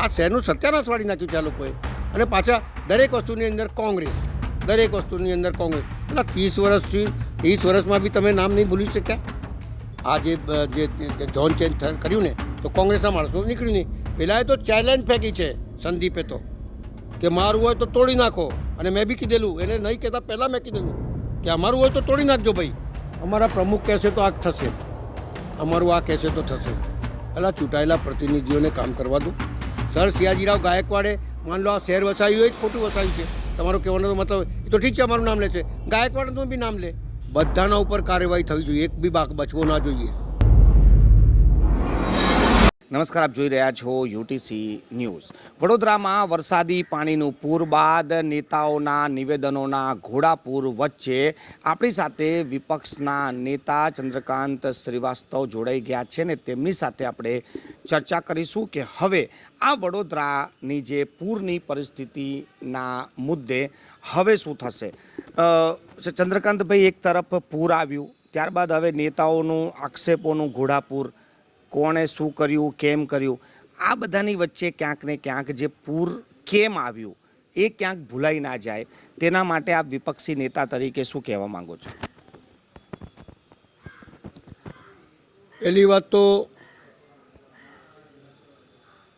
આ શહેરનું સત્યાનાશ વાળી નાખ્યું છે આ લોકોએ. અને પાછા દરેક વસ્તુની અંદર કોંગ્રેસ, દરેક વસ્તુની અંદર કોંગ્રેસ. એટલે ત્રીસ વર્ષથી ત્રીસ વર્ષમાં બી તમે નામ નહીં ભૂલી શક્યા? આ જે જે ચેન્જ કર્યું ને, તો કોંગ્રેસના માણસો નીકળ્યું નહીં. પહેલાં એ તો ચેલેન્જ ફેંકી છે સંદીપે તો, કે મારું હોય તો તોડી નાખો. અને મેં બી કીધેલું, એને નહીં કહેતા પહેલાં મેં કીધેલું, કે અમારું હોય તો તોડી નાખજો ભાઈ. અમારા પ્રમુખ કહેશે તો આ થશે. અમારું આ કહેશે તો થશે. એટલે ચૂંટાયેલા પ્રતિનિધિઓને કામ કરવા દો. સર સિયાજીરાવ ગાયકવાડે માન લો આ શહેર વસાવ્યું એ જ ખોટું વસાવ્યું છે. તમારો કહેવાનો મતલબ, એ તો ઠીક છે, અમારું નામ લે છે. ગાયકવાડનું બી નામ લે. બધાના ઉપર કાર્યવાહી થવી જોઈએ, એક બી બાક બચવો ના જોઈએ. નમસ્કાર, આપ જોઈ રહ્યા છો યુટીસી ન્યૂઝ. વડોદરામાં વરસાદી પાણીનું પૂર બાદ નેતાઓના નિવેદનોના ઘોડાપૂર વચ્ચે આપણી સાથે વિપક્ષના નેતા ચંદ્રકાંત શ્રીવાસ્તવ જોડાઈ ગયા છે ને તેમની સાથે આપણે ચર્ચા કરીશું કે હવે આ વડોદરાની જે પૂરની પરિસ્થિતિના મુદ્દે હવે શું થશે? ચંદ્રકાંતભાઈ એક તરફ પૂર આવ્યું, ત્યારબાદ હવે નેતાઓનું આક્ષેપોનું ઘોડાપૂર કોણે શું કર્યું, કેમ કર્યું, આ બધાની વચ્ચે ક્યાંક ને ક્યાંક જે પૂર કેમ આવ્યું, એ ક્યાંક ભૂલાઈ ના જાય. તેના માટે આપ વિપક્ષી નેતા તરીકે શું કહેવા માંગો છો? પહેલી વાત તો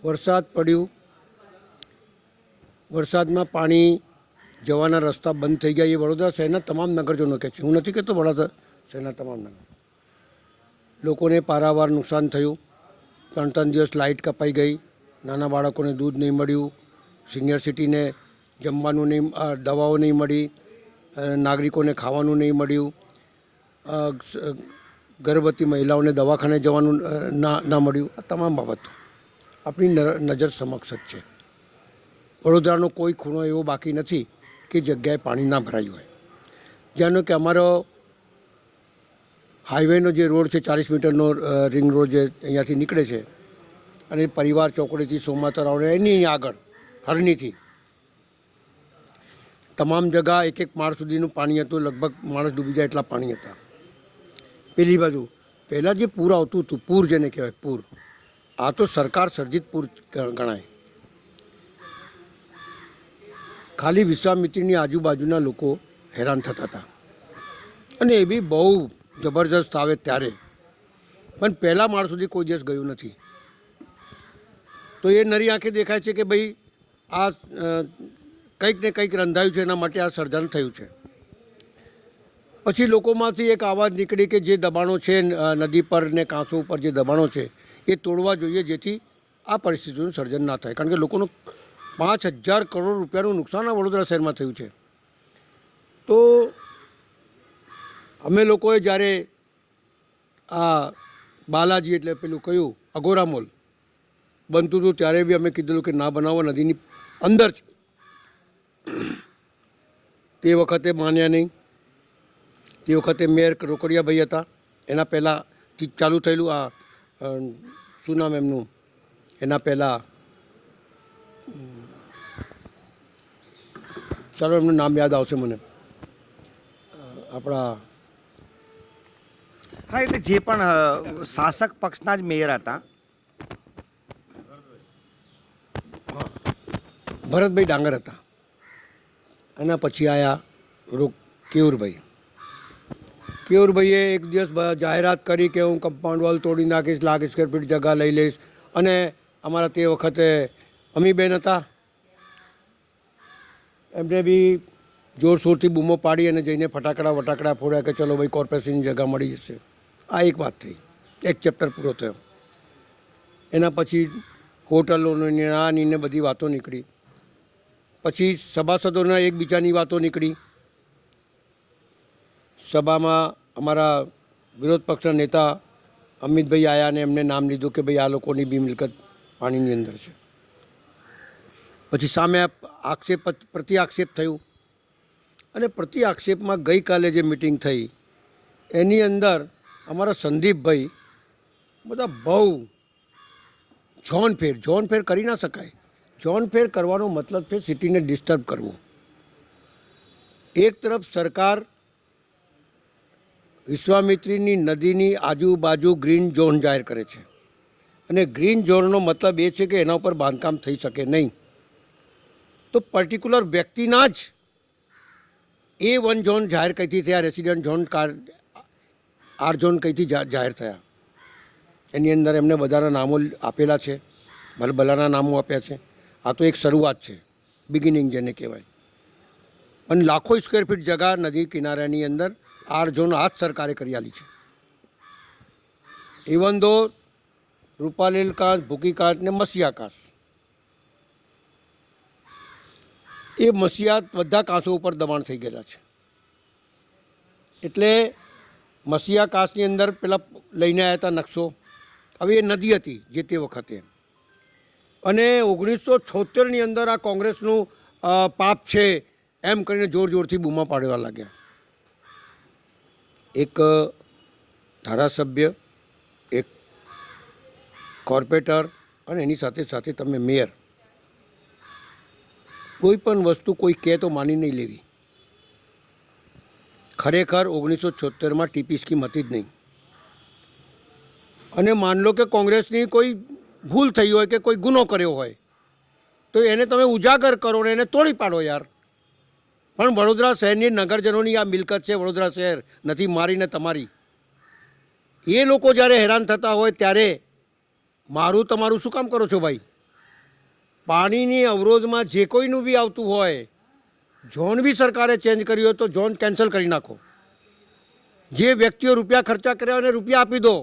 વરસાદ પડ્યું. વરસાદમાં પાણી જવાના રસ્તા બંધ થઈ ગયા. એ વડોદરા શહેરના તમામ નગરજનો કહે છે. હું નથી કહેતો વડોદરા શહેરના તમામ નગર લોકોને પારાવાર નુકસાન થયું. ત્રણ ત્રણ દિવસ લાઇટ કપાઈ ગઈ. નાના બાળકોને દૂધ નહીં મળ્યું. સિનિયર સિટીને જમવાનું નહીં દવાઓ નહીં મળી. નાગરિકોને ખાવાનું નહીં મળ્યું. ગર્ભવતી મહિલાઓને દવાખાને જવાનું ના ના મળ્યું. આ તમામ બાબતો આપણી નજર સમક્ષ જ છે. વડોદરાનો કોઈ ખૂણો એવો બાકી નથી કે જગ્યાએ પાણી ના ભરાયું હોય. જેનો કે અમારો હાઈવેનો જે રોડ છે, ચાલીસ મીટરનો રિંગ રોડ જે અહીંયાથી નીકળે છે અને પરિવાર ચોકડીથી સોમા તળાવને એની આગળ, હરણીથી. તમામ જગા એક એક માળ સુધીનું પાણી હતું, લગભગ માણસ ડૂબી જાય એટલા પાણી હતા. પેલી બાજુ, પહેલાં જે પૂર આવતું હતું, પૂર જેને કહેવાય, પૂર, આ તો સરકાર સર્જિત પૂર ગણાય. ખાલી વિશ્વામિત્રીની આજુબાજુના લોકો હેરાન થતા હતા. અને એ બી બહુ જબરજસ્ત આવે ત્યારે. પણ પહેલાં માળ સુધી કોઈ દિવસ ગયું નથી. તો એ નરી આંખે દેખાય છે કે ભાઈ આ કંઈક ને કંઈક રંધાયું છે, એના માટે આ સર્જન થયું છે. પછી લોકોમાંથી એક આવાજ નીકળી કે જે દબાણો છે નદી પર ને કાંસો ઉપર જે દબાણો છે, એ તોડવા જોઈએ જેથી આ પરિસ્થિતિનું સર્જન ના થાય. કારણ કે લોકોનું પાંચ હજાર કરોડ રૂપિયાનું નુકસાન આ વડોદરા શહેરમાં થયું છે. તો અમે લોકોએ જ્યારે આ બાલાજી એટલે પેલું કહ્યું અઘોરા મોલ બનતું હતું, ત્યારે બી અમે કીધેલું કે ના બનાવો, નદીની અંદર છે તે વખતે માન્યા નહીં. તે વખતે મેયર રોકડિયાભાઈ હતા. એના પહેલાંથી ચાલુ થયેલું આ શું નામ એમનું? એના પહેલાં, ચાલો એમનું નામ યાદ આવશે મને. આપણા હા, એટલે જે પણ શાસક પક્ષના જ મેયર હતા. ભરતભાઈ ડાંગર હતા. એના પછી આવ્યા રો કેવુરભાઈ કેવુરભાઈએ એક દિવસ જાહેરાત કરી કે હું કમ્પાઉન્ડ વોલ તોડી નાખીશ, લાખ સ્ક્વેર ફીટ જગા લઈ લઈશ. અને અમારા તે વખતે અમીબેન હતા. એમને બી જોરશોરથી બૂમો પાડી અને જઈને ફટાકડા વટાકડા ફોડ્યા કે ચલો ભાઈ કોર્પોરેશનની જગ્યા મળી જશે. આ એક વાત થઈ. એક ચેપ્ટર પૂરો થયો. એના પછી હોટલોની આની ને બધી વાતો નીકળી. પછી સભાસદોના એકબીજાની વાતો નીકળી. સભામાં અમારા વિરોધ પક્ષના નેતા અમિતભાઈ આયા અને એમને નામ લીધું કે ભાઈ આ લોકોની બી મિલકત પાણીની અંદર છે. પછી સામે આક્ષેપ પ્રતિ આક્ષેપ થયું. અને પ્રતિ આક્ષેપમાં ગઈકાલે જે મિટિંગ થઈ, એની અંદર અમારા સંદીપભાઈ બધા બહુ જોનફેર ફેર, જોન ફેર કરી ના શકાય. જોનફેર કરવાનો મતલબ છે સિટીને ડિસ્ટર્બ કરવું. એક તરફ સરકાર વિશ્વામિત્રીની નદીની આજુબાજુ ગ્રીન ઝોન જાહેર કરે છે. અને ગ્રીન ઝોનનો મતલબ એ છે કે એના ઉપર બાંધકામ થઈ શકે નહીં. તો પર્ટિક્યુલર વ્યક્તિના જ એ વન ઝોન જાહેર કઈથી થયા, રેસિડેન્ટ ઝોન કાર આર ઝોન કઈથી જાહેર થયા? એની અંદર એમને બધાના નામો આપેલા છે ભલભલાના નામો આપ્યા છે. આ તો એક શરૂઆત છે, બિગિનિંગ જેને કહેવાય. અને લાખો સ્ક્વેર ફીટ જગા નદી કિનારાની અંદર આર ઝોન આ જ સરકારે કરી આલી છે. ઇવન દો રૂપાલેલ કાંત, ભૂકી કાંત ને મસિયા કાંસ એ મસીયા બધા કાંસો ઉપર દબાણ થઈ ગયેલા છે. એટલે મસિયા કાંસની અંદર પેલા લઈને આવ્યા હતા નકશો. હવે એ નદી હતી જે તે વખતે. અને ઓગણીસો છોતેરની અંદર આ કોંગ્રેસનું પાપ છે એમ કરીને જોર જોરથી બૂમા પાડવા લાગ્યા. એક ધારાસભ્ય, એક કોર્પોરેટર અને એની સાથે સાથે તમે મેયર. કોઈ પણ વસ્તુ કોઈ કહે તો માની નહીં લેવી. ખરેખર ઓગણીસો છોતેરમાં ટીપી સ્કીમ હતી જ નહીં. અને માન લો કે કોંગ્રેસની કોઈ ભૂલ થઈ હોય કે કોઈ ગુનો કર્યો હોય, તો એને તમે ઉજાગર કરો ને એને તોડી પાડો યાર. પણ વડોદરા શહેરની નગરજનોની આ મિલકત છે, વડોદરા શહેર, નથી મારી ને તમારી. એ લોકો જ્યારે હેરાન થતા હોય ત્યારે મારું તમારું શું કામ કરો છો ભાઈ? પાણીની અવરોધમાં જે કોઈનું બી આવતું હોય ઝોન બી સરકારે ચેન્જ કર્યો તો ઝોન કેન્સલ કરી નાખો. જે વ્યક્તિઓ રૂપિયા ખર્ચા કર્યા એને રૂપિયા આપી દો.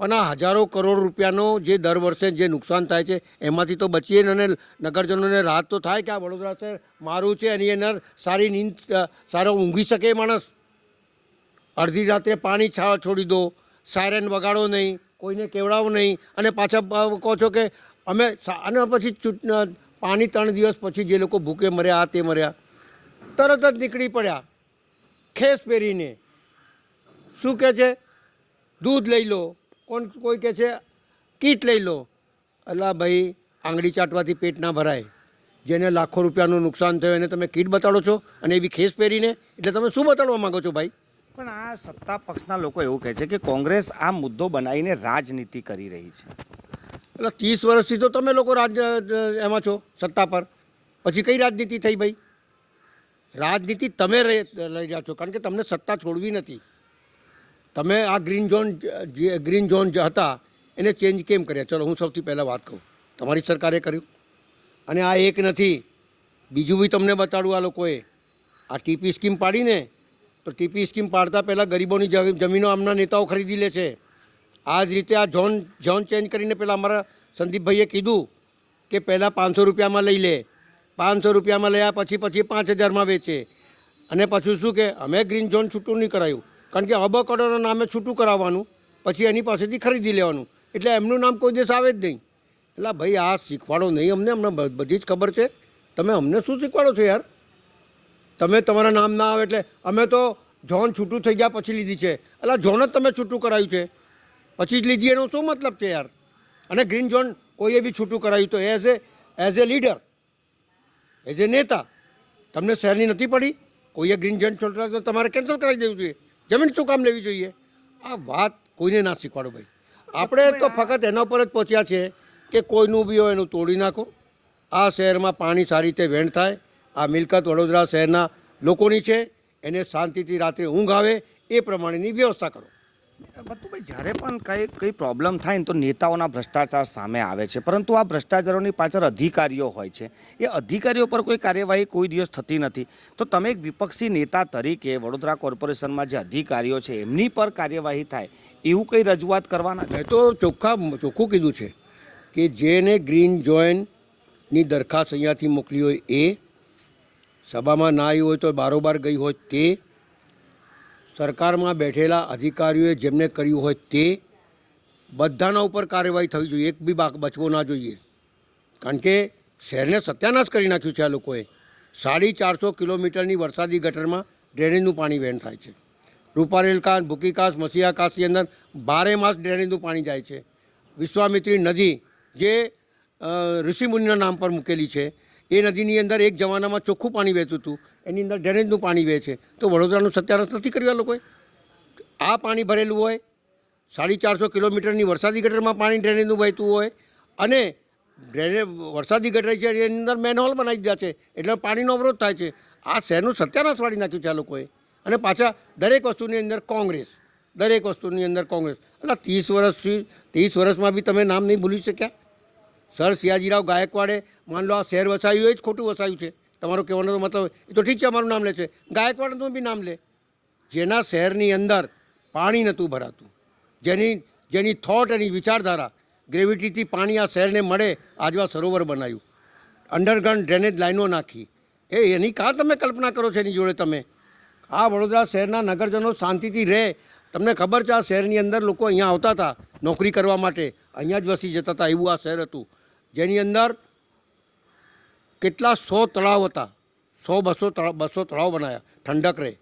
અને આ હજારો કરોડ રૂપિયાનો જે દર વર્ષે જે નુકસાન થાય છે, એમાંથી તો બચીએ અને નગરજનોને રાહત તો થાય કે આ વડોદરા શહેર મારું છે, એની અંદર સારી નીંદ સારો ઊંઘી શકે માણસ. અડધી રાત્રે પાણી છાળ છોડી દો. સાયરન વગાડો નહીં. કોઈને કેવડાવો નહીં. અને પાછા કહો છો કે અમે આના પછી પાણી ત્રણ દિવસ પછી જે લોકો ભૂકે મર્યા, આ તે મર્યા, તરત જ નીકળી પડ્યા, ખેસ પહેરીને. શું કહે છે? દૂધ લઈ લો. કોણ કોઈ કહે છે? કીટ લઈ લો. અલા ભાઈ, આંગળી ચાટવાથી પેટ ના ભરાય. જેને લાખો રૂપિયાનું નુકસાન થયું એને તમે કીટ બતાડો છો અને એવી ખેસ પહેરીને? એટલે તમે શું બતાડવા માંગો છો ભાઈ? પણ આ સત્તા પક્ષના લોકો એવું કહે છે કે કોંગ્રેસ આ મુદ્દો બનાવીને રાજનીતિ કરી રહી છે. એટલે ત્રીસ વર્ષથી તો તમે લોકો રાજ એમાં છો, સત્તા પર. પછી કઈ રાજનીતિ થઈ ભાઈ? રાજનીતિ તમે લઈ રહ્યા છો, કારણ કે તમને સત્તા છોડવી નથી. તમે આ ગ્રીન ઝોન ગ્રીન ઝોન જે હતા, એને ચેન્જ કેમ કર્યા? ચલો, હું સૌથી પહેલાં વાત કહું. તમારી સરકારે કર્યું. અને આ એક નથી. બીજું બી તમને બતાડું આ લોકોએ. આ ટીપી સ્કીમ પાડીને, તો ટીપી સ્કીમ પાડતા પહેલાં ગરીબોની જમીનો આમના નેતાઓ ખરીદી લે છે. આ જ રીતે આ ઝોન ઝોન ચેન્જ કરીને પહેલાં અમારા સંદીપભાઈએ કીધું કે પહેલાં પાંચસો રૂપિયામાં લઈ લે. પાંચસો રૂપિયામાં લયા પછી પછી પાંચ હજારમાં વેચે. અને પાછું શું કે અમે ગ્રીન ઝોન છૂટું નહીં કરાયું. કારણ કે અબ કરોડના નામે છૂટું કરાવવાનું, પછી એની પાસેથી ખરીદી લેવાનું. એટલે એમનું નામ કોઈ દિવસ આવે જ નહીં. એટલે ભાઈ આ શીખવાડો નહીં અમને અમને બધી જ ખબર છે. તમે અમને શું શીખવાડો છો યાર? તમે તમારા નામ ના આવે એટલે અમે તો ઝોન છૂટું થઈ ગયા પછી લીધી છે. એટલે ઝોન જ તમે છૂટું કરાયું છે. પછી જ લીધી એનો શું મતલબ છે યાર? અને ગ્રીન ઝોન કોઈએ બી છૂટું કરાવ્યું તો as a as a leader as a નેતા તમને શહેરની નથી પડી? કોઈએ ગ્રીન ઝોન છોડતા તો તમારે કેન્સલ કરાવી દેવું જોઈએ. જમીન શું કામ લેવી જોઈએ? આ વાત કોઈને ના શીખવાડો ભાઈ. આપણે તો ફક્ત એના ઉપર જ પહોંચ્યા છે કે કોઈનું બી હોય એનું તોડી નાખો. આ શહેરમાં પાણી સારી રીતે વહેણ થાય. આ મિલકત વડોદરા શહેરના લોકોની છે. એને શાંતિથી રાત્રે ઊંઘ આવે. એ પ્રમાણેની વ્યવસ્થા કરો. બતુભાઈ જ્યારે પણ કંઈ કંઈ પ્રોબ્લેમ થાય ને તો નેતાઓના ભ્રષ્ટાચાર સામે આવે છે. પરંતુ આ ભ્રષ્ટાચારોની પાછળ અધિકારીઓ હોય છે. એ અધિકારીઓ પર કોઈ કાર્યવાહી કોઈ દિવસ થતી નથી. તો તમે એક વિપક્ષી નેતા તરીકે વડોદરા કોર્પોરેશનમાં જે અધિકારીઓ છે, એમની પર કાર્યવાહી થાય, એવું કંઈ રજૂઆત કરવાના મેં તો ચોખ્ખા, ચોખ્ખું કીધું છે કે જેને ગ્રીન જોઈનની દરખાસ્ત અહીંયાથી મોકલી હોય એ, સભામાં ના આવી હોય તો બારોબાર ગઈ હોય તે સરકારમાં બેઠેલા અધિકારીઓએ જેમને કર્યું હોય તે બધાના ઉપર કાર્યવાહી થવી જોઈએ. એક બી બાક બચવો ના જોઈએ. કારણ કે શહેરને સત્યાનાશ કરી નાખ્યું છે આ લોકોએ. સાડી ચારસો કિલોમીટરની વરસાદી ગટરમાં ડ્રેનેજનું પાણી વહેણ થાય છે. રૂપારેલ ભૂકીકાસ ભૂકી કાંસ, મસીહા કાંસની અંદર બારે માસ ડ્રેનેજનું પાણી જાય છે. વિશ્વામિત્રી નદી જે ઋષિમુનિના નામ પર મૂકેલી છે. એ નદીની અંદર એક જમાનામાં ચોખ્ખું પાણી વહેતું હતું. એની અંદર ડ્રેનેજનું પાણી વહે છે. તો વડોદરાનું સત્યાનાશ નથી કર્યું આ લોકોએ? આ પાણી ભરેલું હોય, સાડી ચારસો કિલોમીટરની વરસાદી ગટરમાં પાણી ડ્રેનેજનું વહેતું હોય અને ડ્રેને, વરસાદી ગટર છે એની અંદર મેનહોલ બનાવી દીધા છે. એટલે પાણીનો અવરોધ થાય છે. આ શહેરનું સત્યાનાશ વાળી નાખ્યું છે આ લોકોએ. અને પાછા દરેક વસ્તુની અંદર કોંગ્રેસ, દરેક વસ્તુની અંદર કોંગ્રેસ. એટલે ત્રીસ વર્ષથી, ત્રીસ વર્ષમાં બી તમે નામ નહીં ભૂલી શક્યા? સર સિયાજીરાવ ગાયકવાડે, માન લો આ શહેર વસાયું એ જ ખોટું વસાયું છે. તમારો કહેવાનો તો મતલબ એ તો ઠીક છે, અમારું નામ લે છે. ગાયકવાડનું બી નામ લે. જેના શહેરની અંદર પાણી નહોતું ભરાતું, જેની જેની થોટ એની વિચારધારા ગ્રેવિટીથી પાણી આ શહેરને મળે આજવા સરોવર બનાવ્યું અંડરગ્રાઉન્ડ ડ્રેનેજ લાઈનો નાખી. એ એની કાં તમે કલ્પના કરો છો એની જોડે તમે? આ વડોદરા શહેરના નગરજનો શાંતિથી રહે. તમને ખબર છે આ શહેરની અંદર લોકો અહીંયા આવતા હતા નોકરી કરવા માટે. અહીંયા જ વસી જતા હતા, એવું આ શહેર હતું. જેની અંદર કેટલા સો તળાવ હતા. સો બસો તળાવ બસો તળાવ બનાવ્યા ઠંડક રહે.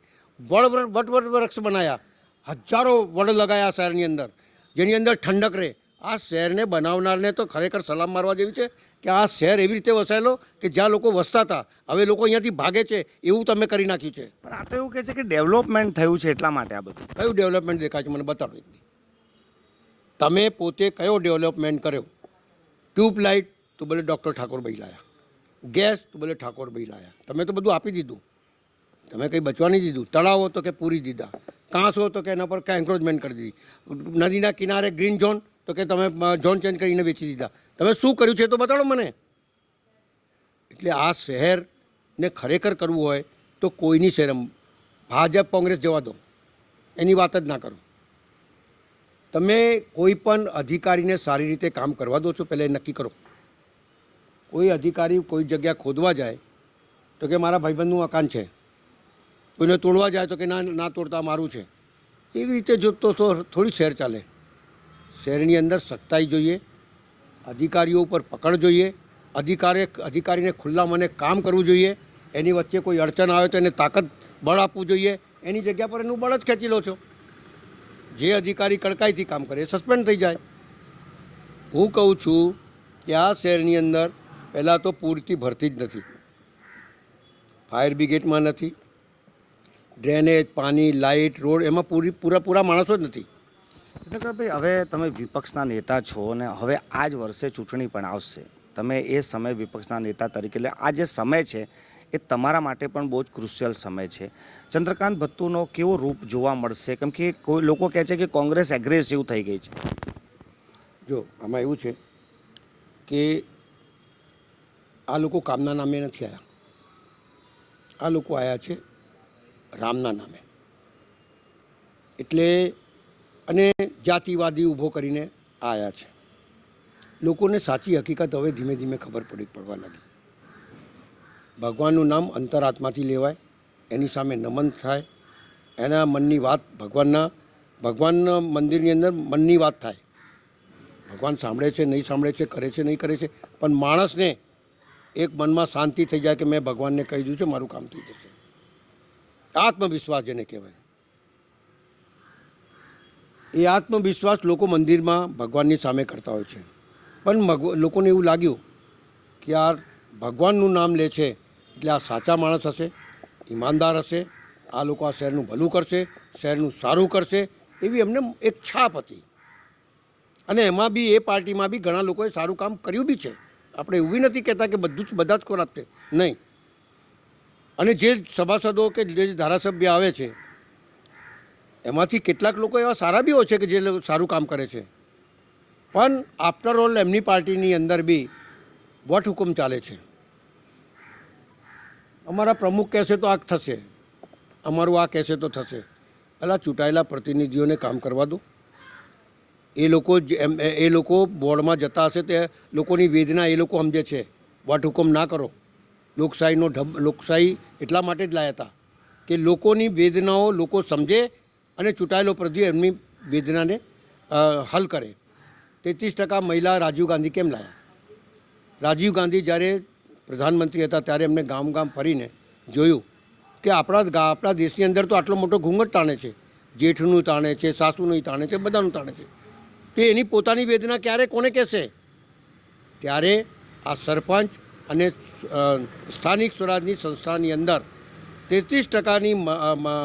વડ વટ વૃક્ષ બનાવ્યા હજારો વડ લગાયા શહેરની અંદર જેની અંદર ઠંડક રહે. આ શહેરને બનાવનારને તો ખરેખર સલામ મારવા જેવી છે કે આ શહેર એવી રીતે વસાયેલો કે જ્યાં લોકો વસતા હતા. હવે લોકો અહીંયાથી ભાગે છે એવું તમે કરી નાખ્યું છે. પણ આ તો એવું કહે છે કે ડેવલપમેન્ટ થયું છે એટલા માટે આ બધું. કયું ડેવલપમેન્ટ દેખાય છે? મને બતાડો એક તમે પોતે કયો ડેવલપમેન્ટ કર્યો? ટ્યુબલાઇટ, તો બોલે ડૉક્ટર ઠાકોર ભાઈ લાયા ગેસ, તો બોલે ઠાકોરભાઈ લાયા તમે તો બધું આપી દીધું. તમે કંઈ બચવા નહીં દીધું. તળાવો તો કે પૂરી દીધા. કાંસો તો કે એના પર એન્ક્રોચમેન્ટ કરી દીધી. નદીના કિનારે ગ્રીન ઝોન તો કે તમે ઝોન ચેન્જ કરીને વેચી દીધા. તમે શું કર્યું છે તો બતાડો મને. એટલે આ શહેરને ખરેખર કરવું હોય તો કોઈની શહેર ભાજપ, કોંગ્રેસ જવા દો. એની વાત જ ના કરો. તમે કોઈ પણ અધિકારીને સારી રીતે કામ કરવા દો છો, પહેલાં નક્કી કરો. કોઈ અધિકારી કોઈ જગ્યા ખોદવા જાય, તો કે મારા ભાઈબંધનું મકાન છે. કોઈને તોડવા જાય, તો કે ના ના તોડતા, મારું છે. એવી રીતે જો તો તો થોડી શહેર ચાલે. શહેરની અંદર સખ્તાઈ જોઈએ, અધિકારીઓ ઉપર પકડ જોઈએ, અધિકારી, અધિકારીને ખુલ્લા મને કામ કરવું જોઈએ, એની વચ્ચે કોઈ અડચણ આવે તો એને તાકાત બળ આપવું જોઈએ. એની જગ્યા પર એનું બળ જ ખેંચી લો છો. જે અધિકારી કડકાઈથી કામ કરે, એ સસ્પેન્ડ થઈ જાય. હું કહું છું કે આ શહેરની અંદર પહેલાં તો પૂરતી ભરતી જ નથી. ફાયર બ્રિગેડમાં નથી. ડ્રેનેજ, પાણી, લાઇટ, રોડ, એમાં પૂરી પૂરા પૂરા માણસો જ નથી. ભાઈ હવે તમે વિપક્ષના નેતા છો અને હવે આ જ વર્ષે ચૂંટણી પણ આવશે. તમે એ સમય વિપક્ષના નેતા તરીકે, એટલે આ જે સમય છે એ તમારા માટે પણ બહુ જ ક્રુશિયલ સમય છે. ચંદ્રકાંત ભત્તુનો કેવો રૂપ જોવા મળશે? કેમ કે કોઈ લોકો કહે છે કે કોંગ્રેસ એગ્રેસિવ થઈ ગઈ છે. જો, આમાં એવું છે કે આ લોકો કામના નામે નથી આવ્યા આ લોકો આવ્યા છે રામના નામે. એટલે અને જાતિવાદી ઊભો કરીને આવ્યા છે. લોકોને સાચી હકીકત હવે ધીમે ધીમે ખબર પડી, પડવા લાગી. ભગવાનનું નામ અંતરાત્માથી લેવાય, એની સામે નમન થાય, એના મનની વાત ભગવાનના ભગવાનના મંદિરની અંદર મનની વાત થાય. ભગવાન સાંભળે છે, નહીં સાંભળે છે, કરે છે, નહીં કરે છે, પણ માણસને એક મનમાં શાંતિ થઈ જાય કે મેં ભગવાનને કહી દીધું છે, મારું કામ થઈ જશે. આત્મવિશ્વાસ જેને કહેવાય. એ આત્મવિશ્વાસ લોકો મંદિરમાં ભગવાનની સામે કરતા હોય છે. પણ લોકોને એવું લાગ્યું કે યાર, ભગવાનનું નામ લે છે એટલે આ સાચા માણસ હશે, ઈમાનદાર હશે, આ લોકો આ શહેરનું ભલું કરશે, શહેરનું સારું કરશે, એવી એમને એક છાપ હતી. અને એમાં બી, એ પાર્ટીમાં બી ઘણા લોકોએ સારું કામ કર્યું બી છે. આપણે એવું નથી કહેતા કે બધું જ, બધા જ ખોરાક છે નહીં. અને જે સભાસદો કે જે ધારાસભ્ય આવે છે, એમાંથી કેટલાક લોકો એવા સારા બી હોય છે કે જે સારું કામ કરે છે. પણ આફ્ટર ઓલ એમની પાર્ટીની અંદર બી વટ હુકમ ચાલે છે. અમારા પ્રમુખ કહેશે તો આ થશે. અમારું આ કહેશે તો થશે. અલા ચૂંટાયેલા પ્રતિનિધિઓને કામ કરવા દો. એ લોકો એમ, એ લોકો બોર્ડમાં જતા હશે તે લોકોની વેદના એ લોકો સમજે છે. વટ હુકમ ના કરો. લોકશાહીનો ઢબ, લોકશાહી એટલા માટે જ લાયા હતા કે લોકોની વેદનાઓ લોકો સમજે અને ચૂંટાયેલો પ્રતિ એમની વેદનાને હલ કરે. તેત્રીસ ટકા મહિલા રાજીવ ગાંધી કેમ લાયા? રાજીવ ગાંધી જ્યારે પ્રધાનમંત્રી હતા ત્યારે એમને ગામ ગામ ફરીને જોયું કે આપણા આપણા દેશની અંદર તો આટલો મોટો ઘૂંઘટ તાણે છે. જેઠનું તાણે છે, સાસુનું તાણે છે, બધાનું તાણે છે. તો એની પોતાની વેદના ક્યારે કોને કહેશે? ત્યારે આ સરપંચ અને સ્થાનિક સ્વરાજની સંસ્થાની અંદર તેત્રીસ ટકાની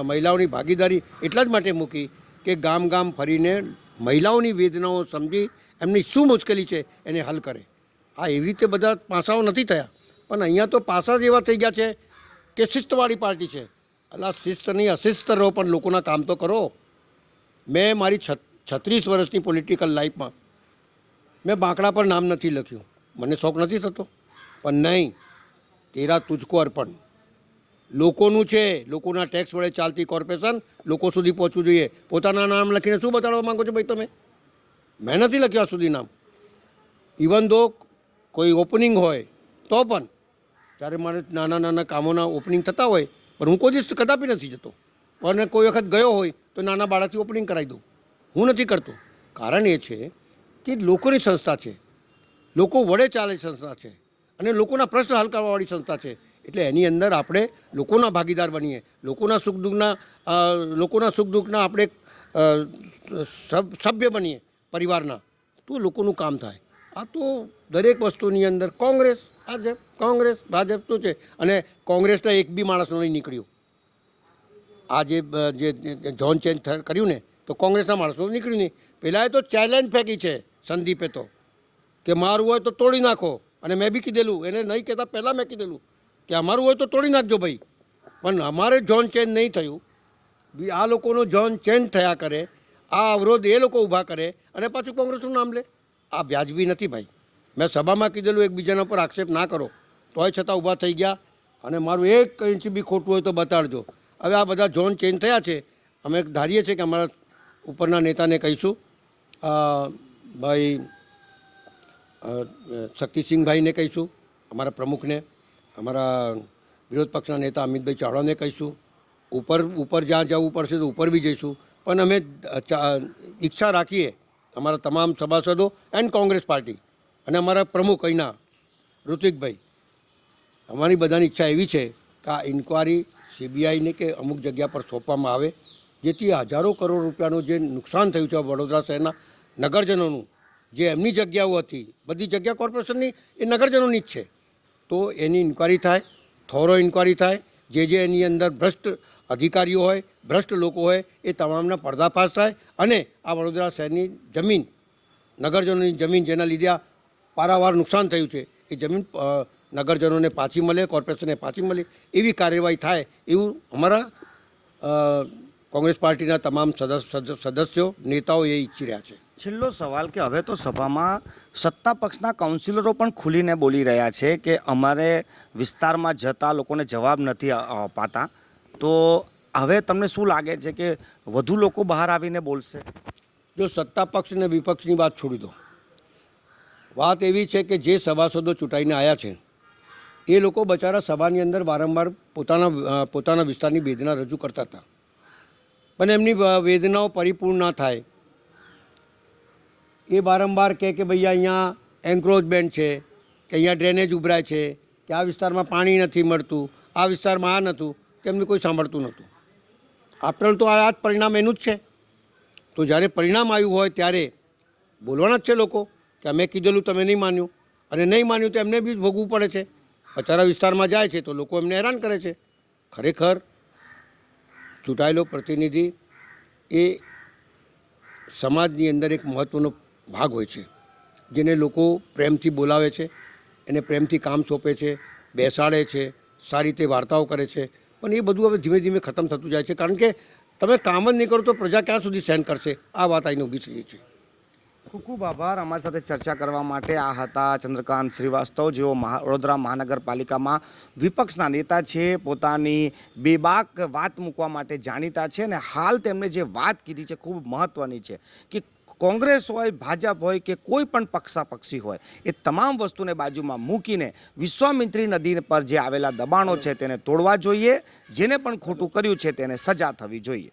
મહિલાઓની ભાગીદારી એટલા જ માટે મૂકી કે ગામ ગામ ફરીને મહિલાઓની વેદનાઓ સમજી એમની શું મુશ્કેલી છે એને હલ કરે. આ એવી રીતે બધા પાસાઓ નથી થયા. પણ અહીંયા તો પાસા જ એવા થઈ ગયા છે કે શિસ્તવાળી પાર્ટી છે. અલા, શિસ્ત નહીં, અશિસ્ત રહો, પણ લોકોના કામ તો કરો. મેં મારી છત્રીસ વર્ષની પોલિટિકલ લાઈફમાં મેં બાંકડા પર નામ નથી લખ્યું. મને શોખ નથી થતો. પણ નહીં, તેરા તુજકો અર્પણ. લોકોનું છે, લોકોના ટેક્સ વડે ચાલતી કોર્પોરેશન લોકો સુધી પહોંચવું જોઈએ. પોતાના નામ લખીને શું બતાડવા માંગો છો ભાઈ તમે? મેં નથી લખ્યું આ સુધી નામ. ઇવન દો કોઈ ઓપનિંગ હોય, તો પણ જ્યારે મારે નાના નાના કામોના ઓપનિંગ થતા હોય, પણ હું કોઈ દિવસ કદાપી નથી જતો. અને કોઈ વખત ગયો હોય, તો નાના બાળકથી ઓપનિંગ કરાવી દઉં. હું નથી કરતો. કારણ એ છે કે લોકોની સંસ્થા છે. લોકો વડે ચાલે સંસ્થા છે. અને લોકોના પ્રશ્ન હલ કરવાવાળી સંસ્થા છે. એટલે એની અંદર આપણે લોકોના ભાગીદાર બનીએ. લોકોના સુખ દુઃખના લોકોના સુખ દુઃખના આપણે સભ- સભ્ય બનીએ પરિવારના. તો લોકોનું કામ થાય. આ તો દરેક વસ્તુની અંદર કોંગ્રેસ ભાજપ, કોંગ્રેસ, ભાજપ શું છે? અને કોંગ્રેસના એક બી માણસનો નહીં નીકળ્યું. આ જે ઝોન ચેન્જ કર્યું ને, તો કોંગ્રેસના માણસો નીકળ્યું નહીં. પહેલાં એ તો ચેલેન્જ ફેંકી છે સંદીપે તો, કે મારું હોય તો તોડી નાખો. અને મેં બી કીધેલું, એને નહીં કહેતા પહેલાં મેં કીધેલું, કે અમારું હોય તો તોડી નાખજો ભાઈ. પણ અમારે જોન ચેન્જ નહીં થયું. આ લોકોનો ઝોન ચેન્જ થયા કરે, આ અવરોધ એ લોકો ઊભા કરે, અને પાછું કોંગ્રેસનું નામ લે. આ વ્યાજબી નથી ભાઈ. મેં સભામાં કીધેલું, એકબીજાના પર આક્ષેપ ના કરો. તોય છતાં ઊભા થઈ ગયા. અને મારું એક ઇંચ બી ખોટું હોય તો બતાડજો. હવે આ બધા ઝોન ચેન્જ થયા છે. અમે ધારીએ છીએ કે અમારા ઉપરના નેતાને કહીશું. ભાઈ શક્તિસિંહભાઈને કહીશું, અમારા પ્રમુખને. અમારા વિરોધ પક્ષના નેતા અમિતભાઈ ચાવડાને કહીશું. ઉપર ઉપર જ્યાં જવું પડશે તો ઉપર બી જઈશું. પણ અમે ઈચ્છા રાખીએ. અમારા તમામ સભાસદો એન્ડ કોંગ્રેસ પાર્ટી. અને અમારા પ્રમુખ અહીંના, ઋત્વિકભાઈ. અમારી બધાની ઈચ્છા એવી છે કે આ ઇન્કવાયરી સીબીઆઈને કે અમુક જગ્યા પર સોંપવામાં આવે, જેથી હજારો કરોડ રૂપિયાનું જે નુકસાન થયું છે વડોદરા શહેરના નગરજનોનું, જે એમની જગ્યાઓ હતી, બધી જગ્યા કોર્પોરેશનની, એ નગરજનોની જ છે. તો એની ઇન્કવાયરી થાય, થોરો ઇન્કવાયરી થાય, જે જે એની અંદર ભ્રષ્ટ અધિકારીઓ હોય, ભ્રષ્ટ લોકો હોય, એ તમામના પર્દાફાશ થાય અને આ વડોદરા શહેરની જમીન, નગરજનોની જમીન જેના લીધે આ પારાવાર નુકસાન થયું છે. એ જમીન નગરજનોને પાછી મળે કોર્પોરેશનને પાછી મળે એવી કાર્યવાહી થાય એવું અમારા કોંગ્રેસ પાર્ટીના તમામ સદસ- સદસ્યો નેતાઓ એ ઈચ્છી રહ્યા છે. છેલ્લો સવાલ કે હવે તો સભામાં સત્તા પક્ષના કાઉન્સિલરો પણ ખુલીને બોલી રહ્યા છે કે અમારે વિસ્તારમાં જતા લોકોને જવાબ નથી અપાતા. તો હવે તમને શું લાગે છે કે વધુ લોકો બહાર આવીને બોલશે? જો સત્તા પક્ષ અને વિપક્ષની વાત છોડી દો વાત એવી છે કે જે સભાસદો ચૂંટાઈને આવ્યા છે, એ લોકો બચારા સભાની અંદર વારંવાર પોતાના પોતાના વિસ્તારની વેદના રજૂ કરતા હતા. પણ એમની વેદનાઓ પરિપૂર્ણ ના થાય. એ વારંવાર કહે કે ભાઈ અહીંયા એન્ક્રોચમેન્ટ છે, કે અહીંયા ડ્રેનેજ ઉભરાય છે, કે આ વિસ્તારમાં પાણી નથી મળતું, આ વિસ્તારમાં આ નહોતું તેમને કોઈ સાંભળતું નહોતું આફ્ટર તો આ જ પરિણામ એનું જ છે. તો જ્યારે પરિણામ આવ્યું હોય ત્યારે બોલવાના જ છે લોકો. કે અમે કીધેલું તમે નહીં માન્યું. અને નહીં માન્યું તો એમને બી ભોગવું પડે છે. બચારા વિસ્તારમાં જાય છે તો લોકો એમને હેરાન કરે છે. ખરેખર ચૂંટાયેલો પ્રતિનિધિ એ સમાજની અંદર એક મહત્ત્વનો ભાગ હોય છે, જેને લોકો પ્રેમથી બોલાવે છે એને પ્રેમથી કામ સોંપે છે, બેસાડે છે, સારી રીતે વાર્તાઓ કરે છે. પણ એ બધું હવે ધીમે ધીમે ખતમ થતું જાય છે. કારણ કે તમે કામ જ નહીં કરો તો પ્રજા ક્યાં સુધી સહન કરશે? આ વાત આઈને ઊભી થઈ છે. ખૂબ ખૂબ આભાર. અમારી સાથે ચર્ચા કરવા માટે આ હતા ચંદ્રકાંત શ્રીવાસ્તવ, જેઓ વડોદરા મહાનગરપાલિકામાં વિપક્ષના નેતા છે. પોતાની બેબાક વાત મૂકવા માટે જાણીતા છે અને હાલ તેમણે જે વાત કીધી છે ખૂબ મહત્ત્વની છે કે કોંગ્રેસ હોય, ભાજપ હોય કે કોઈ પણ પક્ષાપક્ષી હોય, એ તમામ વસ્તુને બાજુમાં મૂકીને વિશ્વામિત્રી નદી પર જે આવેલા દબાણો છે તેને તોડવા જોઈએ. જેને પણ ખોટું કર્યું છે તેને સજા થવી જોઈએ.